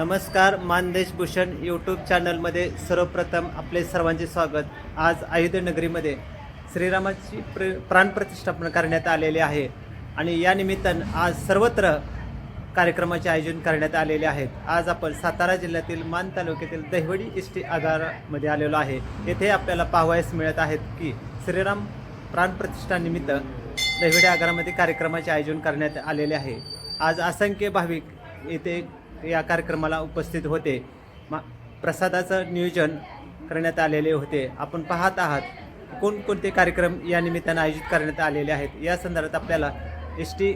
नमस्कार मानदेश भूषण यूट्यूब चॅनलमध्ये सर्वप्रथम आपले सर्वांचे स्वागत. आज अयोध्यनगरीमध्ये श्रीरामाची प्र प्राणप्रतिष्ठापना करण्यात आलेले आहे. आणि या निमित्तानं आज सर्वत्र कार्यक्रमाचे आयोजन करण्यात आलेले आहेत. आज आपण सातारा जिल्ह्यातील मान तालुक्यातील दहिवडी इष्टी आगारामध्ये आलेलो आहे. येथे आपल्याला पाहावयास मिळत आहेत की श्रीराम प्राणप्रतिष्ठानिमित्त दहिवडी आगारामध्ये कार्यक्रमाचे आयोजन करण्यात आलेले आहे. आज असंख्य भाविक येथे या कार्यक्रमाला उपस्थित होते. मा प्रसादाचं नियोजन करण्यात आलेले होते. आपण पाहत आहात कोणकोणते कार्यक्रम या निमित्तानं आयोजित करण्यात आलेले आहेत. या संदर्भात आपल्याला एस टी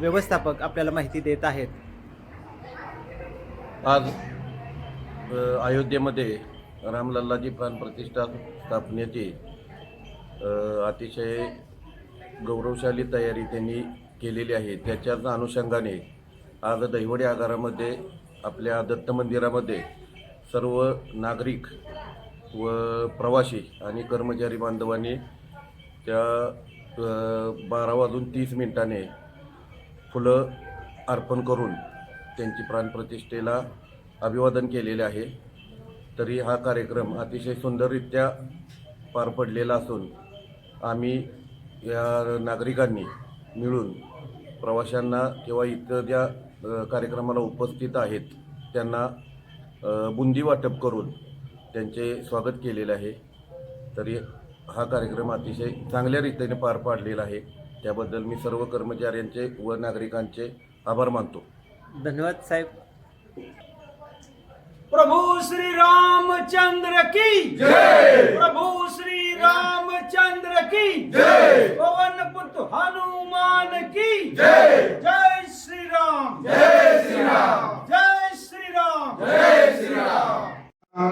व्यवस्थापक आपल्याला माहिती देत आहेत. आज अयोध्येमध्ये रामलल्लाजी प्राणप्रतिष्ठा स्थापनेची अतिशय गौरवशाली तयारी त्यांनी केलेली आहे. त्याच्याच अनुषंगाने आज दहिवडी आगारामध्ये आपल्या दत्त मंदिरामध्ये सर्व नागरिक व प्रवासी आणि कर्मचारी बांधवांनी त्या बारा वाजून तीस मिनिटाने फुलं अर्पण करून त्यांची प्राणप्रतिष्ठेला अभिवादन केलेले आहे. तरी हा कार्यक्रम अतिशय सुंदररित्या पार पडलेला असून आम्ही या नागरिकांनी मिळून प्रवाशांना किंवा इतर ज्या कार्यक्रमाला उपस्थित आहेत. त्यांना बुंदी वाटप करून त्यांचे स्वागत केलेले आहे. तरी हा कार्यक्रम अतिशय चांगल्या रीतीने पार पाडलेला आहे. त्याबद्दल मी सर्व कर्मचाऱ्यांचे व नागरिकांचे आभार मानतो. धन्यवाद साहेब. प्रभु श्री रामचंद्र की जय! प्रभु श्री रामचंद्र की जय! पवन पुत्र हनुमान की जय! जय श्री राम जय श्री राम जय श्री राम जय श्री राम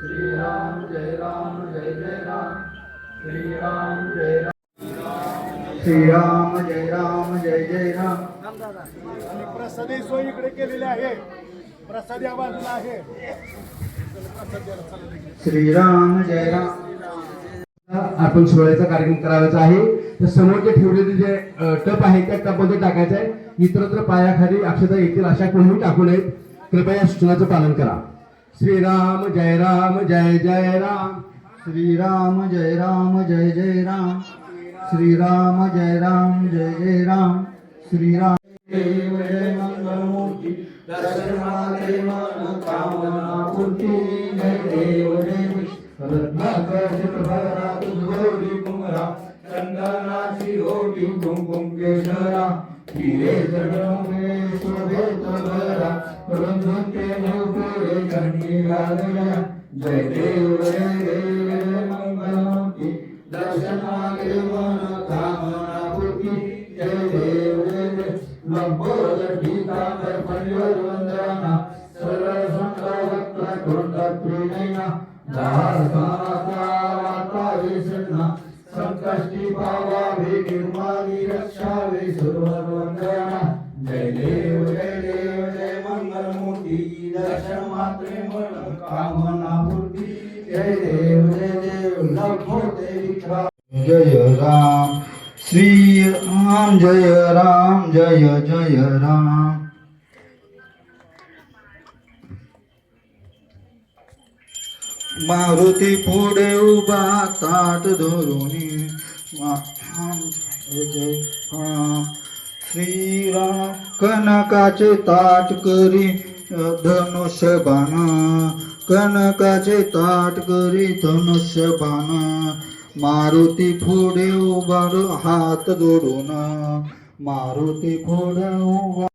श्री राम जय राम जय जय राम। श्री राम जय राम। श्री राम जय राम जय जय राम। आणि प्रसादी सोय इकडे केलेली आहे. प्रसाद या बाजूला आहे. श्री राम जय राम। आपण सोहळ्याचा कार्यक्रम करायचा आहे. तर समोर जे ठेवलेले जे टप आहे त्या टपमध्ये टाकायचं आहे. इतरत्र पायाखाली अक्षता येतील अशा कोणीही टाकू नयेत. कृपया या सूचनाचं पालन करा. श्रीराम जय राम जय जय राम। श्रीराम जय राम जय जय राम। श्रीराम जय राम जय जय राम। श्रीराम। देव जय मंगलमूर्ती दर्शनाले मन कामना पूर्ती जय देव जय रत्नाकर भरा तुझोरी कुमरा चंदनाची ओटी कुंकुम केशरा हिरे जडमे शोभेत भरा रंगते गंगाधर जय देव जय देव। मंगलमूर्ती देव जय देव लंबोद ठिकाकर पंजवर वंदना सरळ संत वक्र जय देव जय देव जय राम श्री राम जय राम जय जय राम मारुती पुढे उभा ताट धरुणी जय राम श्रीराम कनकाचे ताट करी. धनुष्य बाण कनकाचे ताट करी धनुष्य बाण मारुती पुढे उभार हात जोडून। मारुती पुढे उभा